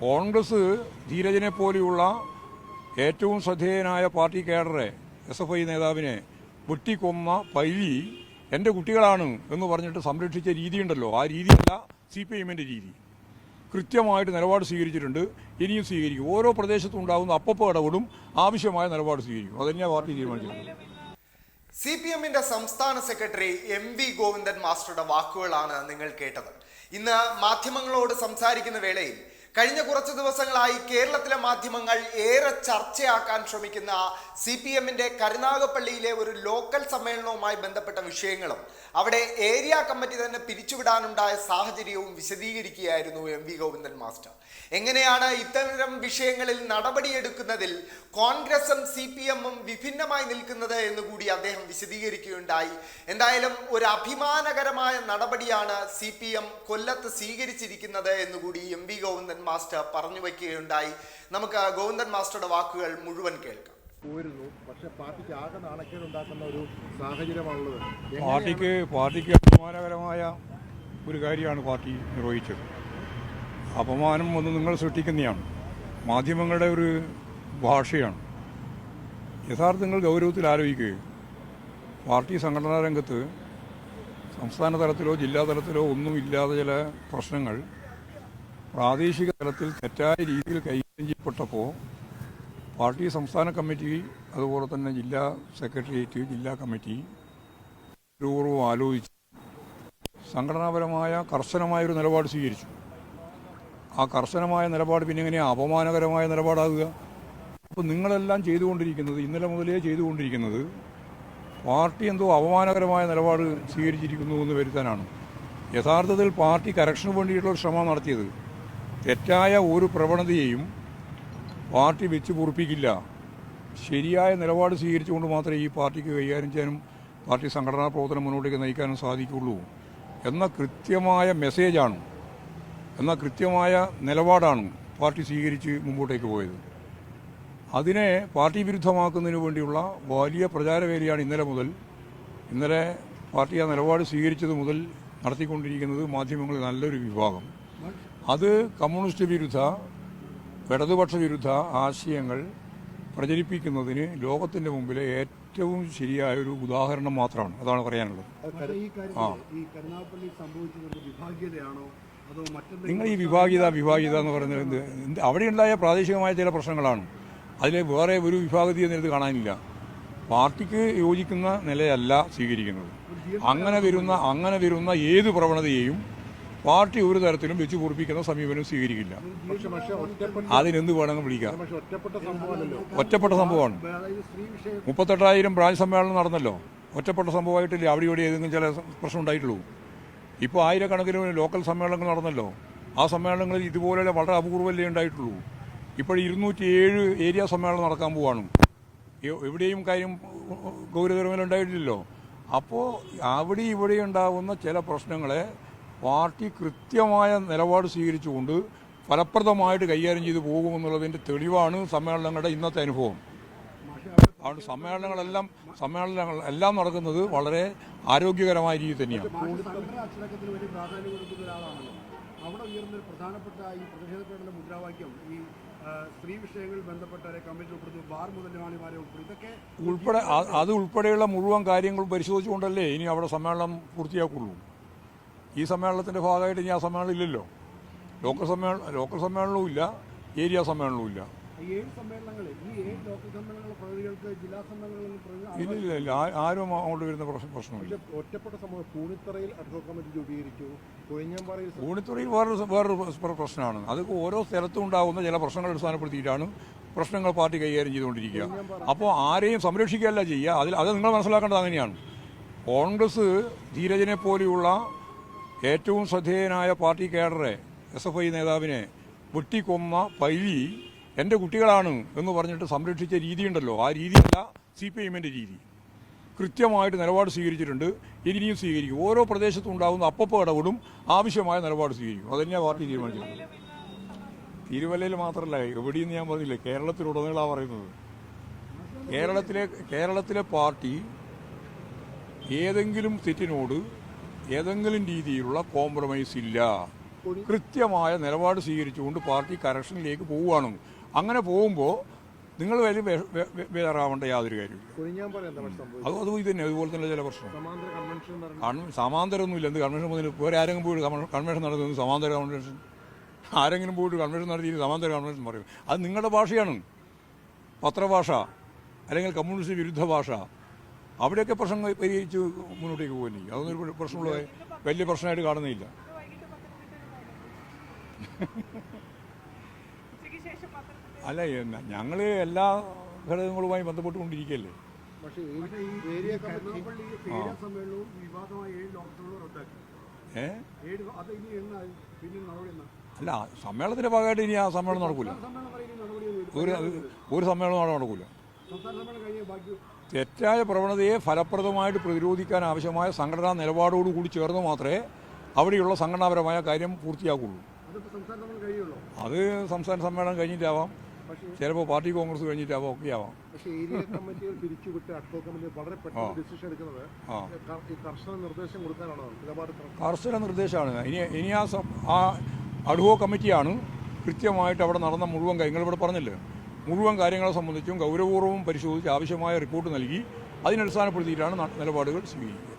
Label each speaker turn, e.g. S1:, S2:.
S1: കോൺഗ്രസ് ധീരജനെ പോലെയുള്ള ഏറ്റവും ശ്രദ്ധേയനായ പാർട്ടി കേഡറെ എസ് എഫ് ഐ നേതാവിനെ വെട്ടിക്കൊന്ന പൈലി എന്റെ കുട്ടികളാണ് എന്ന് പറഞ്ഞിട്ട് സംരക്ഷിച്ച രീതിയുണ്ടല്ലോ. ആ രീതിയല്ല സി പി എമ്മിന്റെ രീതി. കൃത്യമായിട്ട് നിലപാട് സ്വീകരിച്ചിട്ടുണ്ട്. ഇനിയും സ്വീകരിക്കും. ഓരോ പ്രദേശത്തും ഉണ്ടാകുന്ന അപ്പപ്പോൾ ഇടപെടും. ആവശ്യമായ നിലപാട് സ്വീകരിക്കും. അതന്നെയാണ് പാർട്ടി തീരുമാനിച്ചിട്ടുള്ളത്
S2: സി പി എമ്മിന്റെ സംസ്ഥാന സെക്രട്ടറി എം വി ഗോവിന്ദൻ മാസ്റ്ററുടെ വാക്കുകളാണ് നിങ്ങൾ കേട്ടത്. ഇന്ന് മാധ്യമങ്ങളോട് സംസാരിക്കുന്ന വേളയിൽ കഴിഞ്ഞ കുറച്ച് ദിവസങ്ങളായി കേരളത്തിലെ മാധ്യമങ്ങൾ ഏറെ ചർച്ചയാക്കാൻ ശ്രമിക്കുന്ന സി പി എമ്മിന്റെ കരുനാഗപ്പള്ളിയിലെ ഒരു ലോക്കൽ സമ്മേളനവുമായി ബന്ധപ്പെട്ട വിഷയങ്ങളും അവിടെ ഏരിയ കമ്മിറ്റി തന്നെ പിരിച്ചുവിടാനുണ്ടായ സാഹചര്യവും വിശദീകരിക്കുകയായിരുന്നു എം വി ഗോവിന്ദൻ മാസ്റ്റർ. എങ്ങനെയാണ് ഇത്തരം വിഷയങ്ങളിൽ നടപടിയെടുക്കുന്നതിൽ കോൺഗ്രസും സി പി എമ്മും വിഭിന്നമായി നിൽക്കുന്നത് എന്ന് കൂടി അദ്ദേഹം വിശദീകരിക്കുകയുണ്ടായി. എന്തായാലും ഒരു അഭിമാനകരമായ നടപടിയാണ് സി പി എം കൊല്ലത്ത് സ്വീകരിച്ചിരിക്കുന്നത് എന്നുകൂടി എം വി ഗോവിന്ദൻ മാസ്റ്റർ പറഞ്ഞു വയ്ക്കുകയുണ്ടായി. നമുക്ക് ഗോവിന്ദൻ മാസ്റ്ററുടെ വാക്കുകൾ മുഴുവൻ കേൾക്കാം.
S3: പോയിരുന്നു പക്ഷെ പാർട്ടിക്ക് ആകെ നാണക്കേട് ഉണ്ടാക്കുന്ന ഒരു സാഹചര്യമാണുള്ളത്. എങ്ങനെയാണ്
S1: പാർട്ടിക്ക് പാർട്ടിക്ക് അപമാനകരമായ ഒരു കാര്യമാണ് പാർട്ടി നിർവഹിച്ചത്. അപമാനം ഒന്ന് നിങ്ങൾ സൃഷ്ടിക്കുന്നതാണ്. മാധ്യമങ്ങളുടെ ഒരു ഭാഷയാണ്. യഥാർത്ഥ നിങ്ങൾ ഗൗരവത്തിൽ ആലോചിക്കുക. പാർട്ടി സംഘടനാ രംഗത്ത് സംസ്ഥാന തലത്തിലോ ജില്ലാ തലത്തിലോ ഒന്നും ഇല്ലാതെ ചില പ്രശ്നങ്ങൾ പ്രാദേശിക തലത്തിൽ തെറ്റായ രീതിയിൽ കൈകാര്യം ചെയ്യപ്പെട്ടപ്പോൾ പാർട്ടി സംസ്ഥാന കമ്മിറ്റി അതുപോലെ തന്നെ ജില്ലാ സെക്രട്ടേറിയറ്റ് ജില്ലാ കമ്മിറ്റി പൂർവം ആലോചിച്ച് സംഘടനാപരമായ കർശനമായൊരു നിലപാട് സ്വീകരിച്ചു. ആ കർശനമായ നിലപാട് പിന്നെ എങ്ങനെയാണ് അപമാനകരമായ നിലപാടാകുക. അപ്പോൾ നിങ്ങളെല്ലാം ചെയ്തുകൊണ്ടിരിക്കുന്നത് ഇന്നലെ മുതലേ ചെയ്തുകൊണ്ടിരിക്കുന്നത് പാർട്ടി എന്തോ അപമാനകരമായ നിലപാട് സ്വീകരിച്ചിരിക്കുന്നു എന്ന് വരുത്താനാണ്. യഥാർത്ഥത്തിൽ പാർട്ടി കറക്ഷന് വേണ്ടിയിട്ടുള്ള ശ്രമം നടത്തിയത്. തെറ്റായ ഒരു പ്രവണതയെയും പാർട്ടി വെച്ച് പൊറിപ്പിക്കില്ല. ശരിയായ നിലപാട് സ്വീകരിച്ചുകൊണ്ട് മാത്രമേ ഈ പാർട്ടിക്ക് കൈകാര്യം ചെയ്യാനും പാർട്ടി സംഘടനാ പ്രവർത്തനം മുന്നോട്ടേക്ക് നയിക്കാനും സാധിക്കുള്ളൂ. എന്ന കൃത്യമായ മെസ്സേജാണ്. എന്ന കൃത്യമായ നിലപാടാണ് പാർട്ടി സ്വീകരിച്ച് മുമ്പോട്ടേക്ക് പോയത്. അതിനെ പാർട്ടി വിരുദ്ധമാക്കുന്നതിന് വേണ്ടിയുള്ള വലിയ പ്രചാരവേലയാണ് ഇന്നലെ മുതൽ. ഇന്നലെ പാർട്ടി ആ നിലപാട് സ്വീകരിച്ചത് മുതൽ നടത്തിക്കൊണ്ടിരിക്കുന്നത് മാധ്യമങ്ങളിൽ നല്ലൊരു വിഭാഗം. അത് കമ്മ്യൂണിസ്റ്റ് വിരുദ്ധ ഇടതുപക്ഷ വിരുദ്ധ ആശയങ്ങൾ പ്രചരിപ്പിക്കുന്നതിന് ലോകത്തിന്റെ മുമ്പിലെ ഏറ്റവും ശരിയായ ഒരു ഉദാഹരണം മാത്രമാണ്. അതാണ് പറയാനുള്ളത്. നിങ്ങൾ ഈ വിഭാഗീയത വിഭാഗീയത എന്ന് പറയുന്നത് എന്ത്? എന്ത്? അവിടെയുണ്ടായ പ്രാദേശികമായ ചില പ്രശ്നങ്ങളാണ്. അതിലെ വേറെ ഒരു വിഭാഗീയത എന്നത് കാണാനില്ല. പാർട്ടിക്ക് യോജിക്കുന്ന നിലയല്ല സ്വീകരിക്കുന്നത്. അങ്ങനെ വരുന്ന അങ്ങനെ വരുന്ന ഏത് പ്രവണതയെയും പാർട്ടി ഒരു തരത്തിലും വെച്ചു പൊറിപ്പിക്കുന്ന സമീപനം സ്വീകരിക്കില്ല. അതിനെന്ത് വേണമെന്ന് വിളിക്കാം.
S3: ഒറ്റപ്പെട്ട
S1: സംഭവമാണ്. മുപ്പത്തെട്ടായിരം ബ്രാഞ്ച് സമ്മേളനം നടന്നല്ലോ. ഒറ്റപ്പെട്ട സംഭവമായിട്ടില്ല? അവിടെ ഇവിടെ ഏതെങ്കിലും ചില പ്രശ്നം ഉണ്ടായിട്ടുള്ളൂ. ഇപ്പോൾ ആയിരക്കണക്കിന് ലോക്കൽ സമ്മേളനങ്ങൾ നടന്നല്ലോ. ആ സമ്മേളനങ്ങളിൽ ഇതുപോലെ വളരെ അപൂർവല്ലേ ഉണ്ടായിട്ടുള്ളൂ. ഇപ്പോൾ ഇരുന്നൂറ്റി ഏഴ് ഏരിയ സമ്മേളനം നടക്കാൻ പോവാണ്. എവിടെയും കാര്യം ഗൗരവതരമല്ല ഉണ്ടായിട്ടില്ലല്ലോ. അപ്പോൾ അവിടെ ഇവിടെ ഉണ്ടാകുന്ന ചില പ്രശ്നങ്ങളെ പാർട്ടി കൃത്യമായ നിലപാട് സ്വീകരിച്ചുകൊണ്ട് ഫലപ്രദമായിട്ട് കൈകാര്യം ചെയ്തു പോകുമെന്നുള്ളതിന്റെ തെളിവാണ് സമ്മേളനങ്ങളുടെ ഇന്നത്തെ അനുഭവം. അതുകൊണ്ട് സമ്മേളനങ്ങളെല്ലാം സമ്മേളനങ്ങൾ എല്ലാം നടക്കുന്നത് വളരെ ആരോഗ്യകരമായ രീതി തന്നെയാണ്.
S3: അവിടെ പ്രധാനപ്പെട്ട ഈ മുദ്രാവാക്യം ഈ സ്ത്രീ വിഷയങ്ങളിൽ ബന്ധപ്പെട്ടവരെ കമ്മിറ്റി ഉൾപ്പെടുത്തി ബാർ മുതലാളിമാരെ ഉൾപ്പെടുത്തും ഇതൊക്കെ
S1: ഉൾപ്പെടെ അത് ഉൾപ്പെടെയുള്ള മുഴുവൻ കാര്യങ്ങളും പരിശോധിച്ചുകൊണ്ടല്ലേ ഇനി അവിടെ സമ്മേളനം പൂർത്തിയാക്കുള്ളൂ. ഈ സമ്മേളനത്തിന്റെ ഭാഗമായിട്ട് ഇനി ആ സമ്മേളനം ഇല്ലല്ലോ. ലോക്കൽ സമ്മേളനം ലോക്കൽ സമ്മേളനവും ഇല്ല ഏരിയ സമ്മേളനവും ഇല്ല. ഇല്ല ഇല്ല ആരും അങ്ങോട്ട് വരുന്ന പ്രശ്നം പ്രശ്നമില്ല.
S3: ഒറ്റപ്പെട്ട കമ്മിറ്റി രൂപീകരിച്ചു കൊഴിഞ്ഞാമ്പാറയിൽ സ-
S1: ഊണിത്തുറയിൽ വേറൊരു വേറൊരു പ്ര- പ്രശ്നമാണ്. അത് ഓരോ സ്ഥലത്തും ഉണ്ടാകുന്ന ചില പ്രശ്നങ്ങൾ അടിസ്ഥാനപ്പെടുത്തിയിട്ടാണ് പ്രശ്നങ്ങൾ പാർട്ടി കൈകാര്യം ചെയ്തുകൊണ്ടിരിക്കുക. അപ്പോൾ ആരെയും സംരക്ഷിക്കുകയല്ല ചെയ്യുക. അതിൽ അത് നിങ്ങൾ മനസ്സിലാക്കേണ്ടത് അങ്ങനെയാണ്. കോൺഗ്രസ് ധീരജനെ പോലെയുള്ള ഏറ്റവും ശ്രദ്ധേയനായ പാർട്ടി കേഡറെ എസ് എഫ് ഐ നേതാവിനെ വെട്ടിക്കൊന്ന പൈലി എന്റെ കുട്ടികളാണ് എന്ന് പറഞ്ഞിട്ട് സംരക്ഷിച്ച രീതിയുണ്ടല്ലോ. ആ രീതിയല്ല സി പി എമ്മിന്റെ രീതി. കൃത്യമായിട്ട് നിലപാട് സ്വീകരിച്ചിട്ടുണ്ട്. ഇനിയും സ്വീകരിക്കും. ഓരോ പ്രദേശത്തും ഉണ്ടാകുന്ന അപ്പപ്പോൾ ഇടപെടും. ആവശ്യമായ നിലപാട് സ്വീകരിക്കും. അതന്നെയാണ് പാർട്ടി തീരുമാനിച്ചത്? തിരുവല്ലയിൽ മാത്രമല്ല എവിടെയെന്ന് ഞാൻ പറഞ്ഞില്ല കേരളത്തിലുടനീളാണ് പറയുന്നത്. കേരളത്തിലെ കേരളത്തിലെ പാർട്ടി ഏതെങ്കിലും തെറ്റിനോട് ഏതെങ്കിലും രീതിയിലുള്ള കോംപ്രമൈസ് ഇല്ല. കൃത്യമായ നിലപാട് സ്വീകരിച്ചുകൊണ്ട് പാർട്ടി കറക്ഷനിലേക്ക് പോവുകയാണ്. അങ്ങനെ പോകുമ്പോൾ നിങ്ങൾ വലിയ വേറാവേണ്ട യാതൊരു കാര്യമില്ല അതും അത് ഇത് തന്നെ അതുപോലെ തന്നെ ചില പ്രശ്നം സമാന്തരമൊന്നുമില്ല. എന്ത് കൺവെൻഷൻ മുതൽ വേറെ ആരെങ്കിലും പോയിട്ട് കൺവെൻഷൻ- കൺവെൻഷൻ നടത്തുന്നത് സമാന്തര കൺവെൻഷൻ ആരെങ്കിലും പോയിട്ട് കൺവെൻഷൻ നടത്തി സമാന്തര കൺവെൻഷൻ പറയും. അത് നിങ്ങളുടെ ഭാഷയാണ്. പത്രഭാഷ അല്ലെങ്കിൽ കമ്മ്യൂണിസ്റ്റ് വിരുദ്ധ ഭാഷ. അവിടെയൊക്കെ പ്രശ്നം പരിഹരിച്ച് മുന്നോട്ടേക്ക് പോകുന്നു അതൊന്നും ഒരു പ്രശ്നമുള്ള വലിയ പ്രശ്നമായിട്ട് കാണുന്നില്ല. അല്ല ഞങ്ങൾ എല്ലാ ഘടകങ്ങളുമായി ബന്ധപ്പെട്ടുകൊണ്ടിരിക്കുകയല്ലേ ഏ? അല്ല സമ്മേളനത്തിന്റെ ഭാഗമായിട്ട് ഇനി ആ സമ്മേളനം നടക്കൂല. ഒരു ഒരു സമ്മേളനം നടക്കൂല. തെറ്റായ പ്രവണതയെ ഫലപ്രദമായിട്ട് പ്രതിരോധിക്കാൻ ആവശ്യമായ സംഘടനാ നിലപാടോടുകൂടി ചേർന്ന് മാത്രമേ അവിടെയുള്ള സംഘടനാപരമായ കാര്യം പൂർത്തിയാക്കുള്ളൂ. അത് സംസ്ഥാന സമ്മേളനം കഴിഞ്ഞിട്ടാവാം. ചിലപ്പോൾ പാർട്ടി കോൺഗ്രസ് കഴിഞ്ഞിട്ടാവാം ഒക്കെ ആവാം
S4: പക്ഷേ ഏരിയ കമ്മിറ്റികൾ പിരിച്ചുവിട്ട് കമ്മിറ്റി വളരെ പെട്ടെന്ന് ഡിസിഷൻ എടുക്കുന്നത് കർശന നിർദ്ദേശം കൊടുക്കാനാണ്? നിലപാട് കർശന.
S1: നിർദ്ദേശമാണ്. ഇനി ഇനി ആ അഡ്ഹോ കമ്മിറ്റിയാണ് കൃത്യമായിട്ട് അവിടെ നടന്ന മുഴുവൻ കാര്യങ്ങൾ ഇവിടെ പറഞ്ഞില്ലേ? മുഴുവൻ കാര്യങ്ങളെ സംബന്ധിച്ചും ഗൗരവപൂർവം പരിശോധിച്ച് ആവശ്യമായ റിപ്പോർട്ട് നൽകി അതിനടിസ്ഥാനപ്പെടുത്തിയിട്ടാണ് നിലപാടുകൾ സ്വീകരിക്കുക.